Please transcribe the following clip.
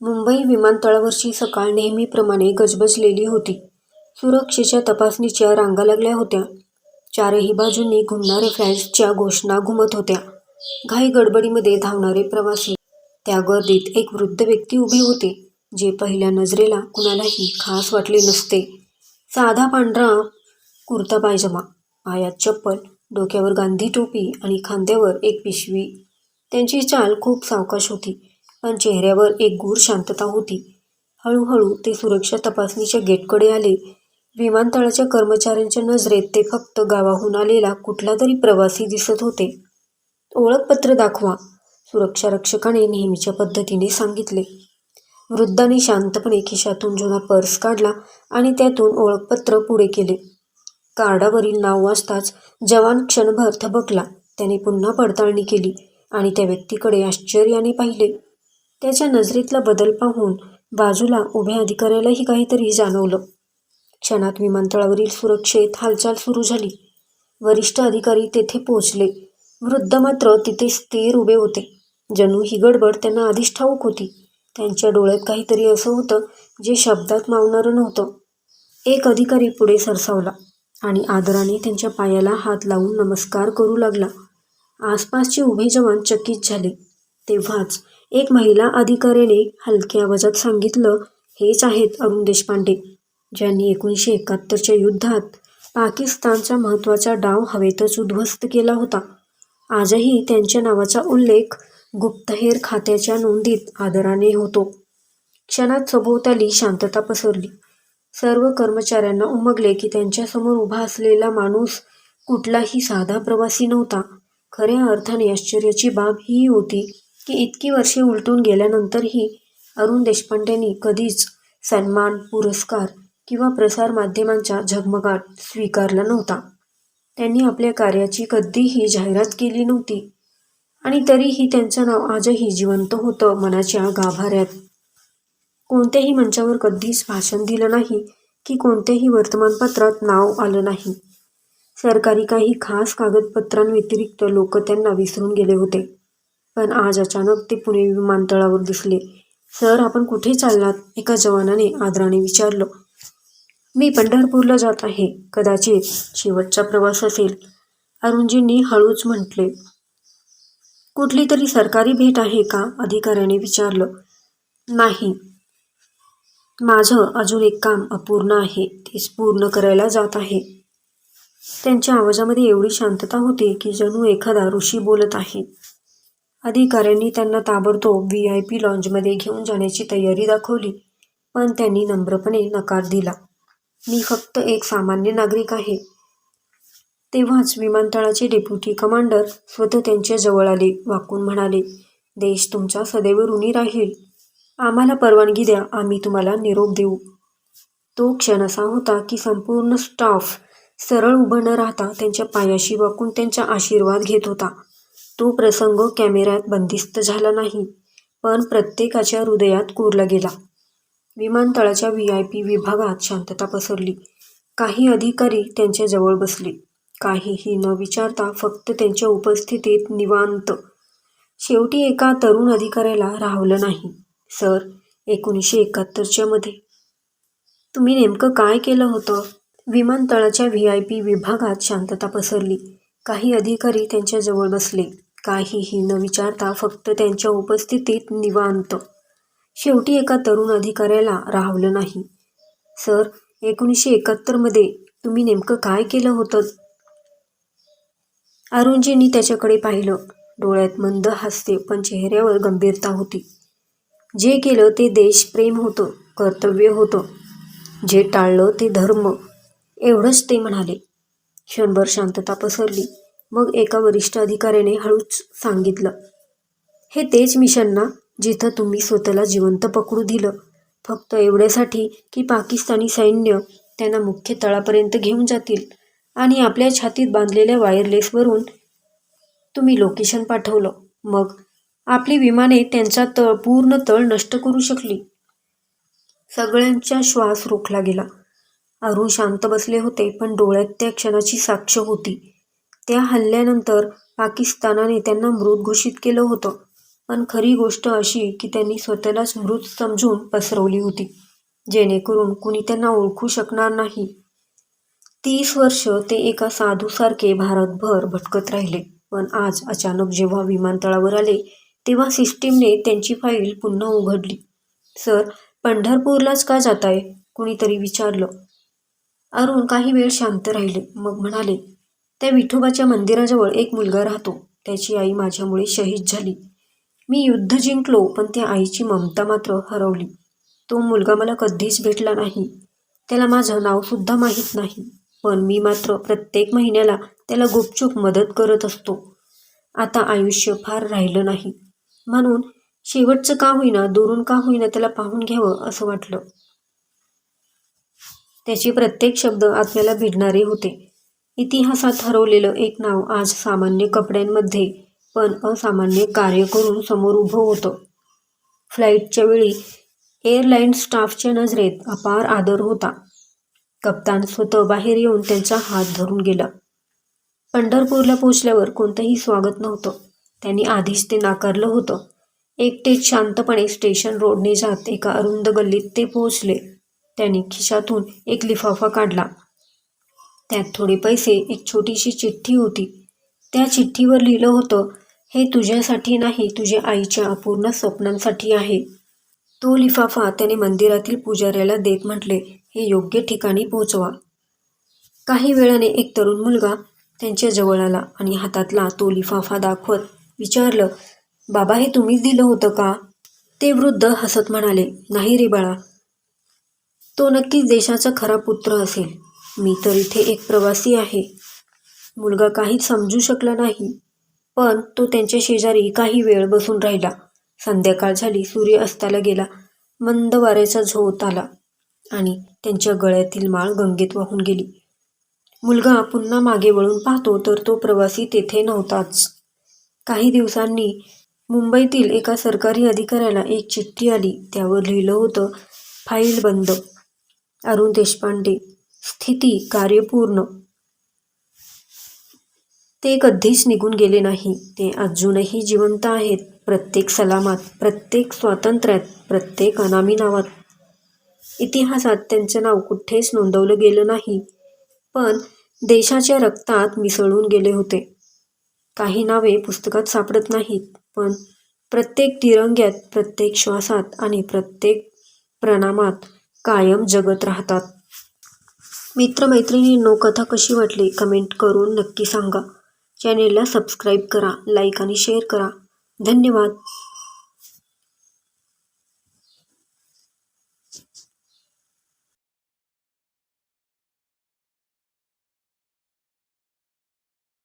मुंबई विमानतळावरची सकाळ नेहमीप्रमाणे गजबजलेली होती. सुरक्षेच्या तपासणीच्या रांगा लागल्या होत्या. चारही बाजूंनी घुमणाऱ्या फ्लॅशच्या घोषणा घुमत होत्या. घाई गडबडीमध्ये धावणारे प्रवासी. त्या गर्दीत एक वृद्ध व्यक्ती उभी होते, जे पहिल्या नजरेला कुणालाही खास वाटले नसते. साधा पांढरा कुर्ता पायजमा, पायात चप्पल, डोक्यावर गांधी टोपी आणि खांद्यावर एक पिशवी. त्यांची चाल खूप सावकाश होती, पण चेहऱ्यावर एक गूढ शांतता होती. हळूहळू ते सुरक्षा तपासणीच्या गेटकडे आले. विमानतळाच्या कर्मचाऱ्यांच्या नजरेत ते फक्त गावाहून आलेला कुठला तरी प्रवासी दिसत होते. ओळखपत्र दाखवा, सुरक्षारक्षकाने नेहमीच्या पद्धतीने सांगितले. वृद्धाने शांतपणे खिशातून जुना पर्स काढला आणि त्यातून ओळखपत्र पुढे केले. कार्डावरील नाव वाचताच जवान क्षणभर थबकला. त्याने पुन्हा पडताळणी केली आणि त्या व्यक्तीकडे आश्चर्याने पाहिले. त्याच्या नजरेतला बदल पाहून बाजूला उभ्या अधिकाऱ्यालाही काहीतरी जाणवलं. क्षणात विमानतळावरील सुरक्षेत हालचाल सुरू झाली. वरिष्ठ अधिकारी तेथे पोहोचले. वृद्ध मात्र तिथे स्थिर उभे होते. जणू ही गडबड त्यांना आधीच ठाऊक होती. त्यांच्या डोळ्यात काहीतरी असं होतं, जे शब्दात मावणारं नव्हतं. एक अधिकारी पुढे सरसावला आणि आदराने त्यांच्या पायाला हात लावून नमस्कार करू लागला. आसपासचे उभे जवान चकित झाले. तेव्हाच एक महिला अधिकाऱ्याने हलक्या आवाजात सांगितलं, हेच आहेत अरुण देशपांडे, ज्यांनी एकोणीसशे एकाहत्तरच्या युद्धात पाकिस्तानचा महत्त्वाचा डाव हवेतच उद्ध्वस्त केला होता. आजही त्यांच्या नावाचा उल्लेख गुप्तहेर खात्याच्या नोंदीत आदराने होतो. क्षणात सभोवताली शांतता पसरली. सर्व कर्मचाऱ्यांना उमगले की त्यांच्यासमोर उभा असलेला माणूस कुठलाही साधा प्रवासी नव्हता. खऱ्या अर्थाने आश्चर्याची बाब ही होती की इतकी वर्षे उलटून गेल्यानंतरही अरुण देशपांडेंनी कधीच सन्मान, पुरस्कार किंवा प्रसारमाध्यमांचा झगमगाट स्वीकारला नव्हता. त्यांनी आपल्या कार्याची कधीही जाहिरात केली नव्हती आणि तरीही त्यांचं नाव आजही जिवंत होतं मनाच्या गाभाऱ्यात. कोणत्याही मंचावर कधीच भाषण दिलं नाही की कोणत्याही वर्तमानपत्रात नाव आलं नाही. सरकारी काही खास कागदपत्रांव्यतिरिक्त लोक त्यांना विसरून गेले होते. पण आज अचानक ते पुणे विमानतळावर दिसले. सर, आपण कुठे चाललात? एका जवानाने आदराने विचारलं. मी पंढरपूरला जात आहे. कदाचित शेवटचा प्रवास असेल, अरुणजींनी हळूच म्हटले. कुठली तरी सरकारी भेट आहे का? अधिकाऱ्याने विचारलं. नाही. माझं अजून एक काम अपूर्ण आहे, तेच पूर्ण करायला जात आहे. त्यांच्या आवाजामध्ये एवढी शांतता होती की जणू एखादा ऋषी बोलत आहे. अधिकाऱ्यांनी त्यांना ताबडतोब व्ही आय पी लॉन्जमध्ये घेऊन जाण्याची तयारी दाखवली, पण त्यांनी नम्रपणे नकार दिला. मी फक्त एक सामान्य नागरिक आहे. तेव्हाच विमानतळाचे डेप्युटी कमांडर स्वतः त्यांच्या जवळ आले. वाकून म्हणाले, देश तुमचा सदैव ऋणी राहील. आम्हाला परवानगी द्या, आम्ही तुम्हाला निरोप देऊ. तो क्षण असा होता की संपूर्ण स्टाफ सरळ उभं न राहता त्यांच्या पायाशी वाकून त्यांचा आशीर्वाद घेत होता. तो प्रसंग कॅमेऱ्यात बंदिस्त झाला नाही, पण प्रत्येकाच्या हृदयात कोरला गेला. विमानतळाच्या व्ही आय पी विभागात शांतता पसरली. काही अधिकारी त्यांच्या जवळ बसले. काहीही न विचारता फक्त त्यांच्या उपस्थितीत निवांत. शेवटी एका तरुण अधिकाऱ्याला राहवलं नाही. सर, एकोणीसशे एकाहत्तरच्या मध्ये तुम्ही नेमकं काय केलं होतं? विमानतळाच्या व्ही आय पी विभागात शांतता पसरली. काही अधिकारी त्यांच्या जवळ बसले. काहीही न विचारता फक्त त्यांच्या उपस्थितीत निवांत. शेवटी एका तरुण अधिकाऱ्याला राहावलं नाही. सर, एकोणीसशे एकाहत्तरमध्ये तुम्ही नेमकं काय केलं होतं? अरुणजींनी त्याच्याकडे पाहिलं. डोळ्यात मंद हास्य, पण चेहऱ्यावर गंभीरता होती. जे केलं ते देशप्रेम होतं, कर्तव्य होतं. जे टाळलं ते धर्म. एवढंच ते म्हणाले. क्षणभर शांतता पसरली. मग एका वरिष्ठ अधिकाऱ्याने हळूच सांगितलं, हे तेच मिशन ना, जिथं तुम्ही स्वतःला जिवंत पकडू दिलं, फक्त एवढ्यासाठी की पाकिस्तानी सैन्य त्यांना मुख्य तळापर्यंत घेऊन जातील आणि आपल्या छातीत बांधलेल्या वायरलेसवरून तुम्ही लोकेशन पाठवलं. मग आपली विमाने त्यांचा तळ पूर्ण तळ नष्ट करू शकली. सगळ्यांचा श्वास रोखला गेला. अरुण शांत बसले होते, पण डोळ्यात त्या क्षणाची साक्ष होती. त्या हल्ल्यानंतर पाकिस्तानाने त्यांना मृत घोषित केलं होतं. पण खरी गोष्ट अशी की त्यांनी स्वतःलाच मृत समजून पसरवली होती जेणेकरून कुणी त्यांना ओळखू शकणार नाही. तीस वर्ष ते एका साधूसारखे भारतभर भटकत राहिले. पण आज अचानक जेव्हा विमानतळावर आले तेव्हा सिस्टीमने त्यांची फाईल पुन्हा उघडली. सर पंढरपूरलाच का जाताय? कुणीतरी विचारलं. अरुण काही वेळ शांत राहिले मग म्हणाले त्या विठोबाच्या मंदिराजवळ एक मुलगा राहतो. त्याची आई माझ्यामुळे शहीद झाली. मी युद्ध जिंकलो पण त्या आईची ममता मात्र हरवली. तो मुलगा मला कधीच भेटला नाही. त्याला माझं नावसुद्धा माहीत नाही. पण मी मात्र प्रत्येक महिन्याला त्याला गुपचूप मदत करत असतो. आता आयुष्य फार राहिलं नाही. म्हणून शेवटचं का होईना दुरून का होईना त्याला पाहून घ्यावं असं वाटलं. त्याचे प्रत्येक शब्द आत्म्याला भिडणारे होते. इतिहासात हरवलेलं एक नाव आज सामान्य कपड्यांमध्ये पण असामान्य कार्य करून समोर उभं होतं. फ्लाईटच्या वेळी एअरलाईन स्टाफच्या नजरेत अपार आदर होता. कप्तान स्वतः बाहेर येऊन त्यांचा हात धरून गेला. पंढरपूरला पोचल्यावर कोणतंही स्वागत नव्हतं. त्यांनी आधीच ते नाकारलं होतं. एकटेच शांतपणे स्टेशन रोडने जात एका अरुंद गल्लीत ते पोहोचले. त्यांनी खिशातून एक लिफाफा काढला. त्यात थोडे पैसे एक छोटीशी चिठ्ठी होती. त्या चिठ्ठीवर लिहिलं होतं हे तुझ्यासाठी नाही तुझ्या आईच्या अपूर्ण स्वप्नांसाठी आहे. तो लिफाफा त्याने मंदिरातील पुजाऱ्याला देत म्हटले हे योग्य ठिकाणी पोहोचवा. काही वेळाने एक तरुण मुलगा त्यांच्या जवळ आला आणि हातातला तो लिफाफा दाखवत विचारलं बाबा हे तुम्हीच दिलं होतं का? ते वृद्ध हसत म्हणाले नाही रे बाळा. तो नक्कीच देशाचा खरा पुत्र असेल. मी तर इथे एक प्रवासी आहे. मुलगा काहीच समजू शकला नाही पण तो त्यांच्या शेजारी काही वेळ बसून राहिला. संध्याकाळ झाली सूर्य अस्ताला गेला मंद वाऱ्याचा झोत आला आणि त्यांच्या गळ्यातील माळ गंगेत वाहून गेली. मुलगा पुन्हा मागे वळून पाहतो तर तो प्रवासी तेथे नव्हताच. काही दिवसांनी मुंबईतील एका सरकारी अधिकाऱ्याला एक चिठ्ठी आली. त्यावर लिहिलं होतं फाईल बंद. अरुण देशपांडे स्थिती कार्यपूर्ण. ते कधीच निघून गेले नाही. ते अजूनही जिवंत आहेत. प्रत्येक सलामात प्रत्येक स्वातंत्र्यात प्रत्येक अनामी नावात. इतिहासात त्यांचं नाव कुठेच नोंदवलं गेलं नाही. पण देशाच्या रक्तात मिसळून गेले होते. काही नावे पुस्तकात सापडत नाहीत पण प्रत्येक तिरंग्यात प्रत्येक श्वासात आणि प्रत्येक प्रणामात कायम जगत राहतात. मित्रमैत्रिणींनो कथा कशी वाटली कमेंट करून नक्की सांगा. चॅनेलला सबस्क्राईब करा लाईक आणि शेअर करा. धन्यवाद.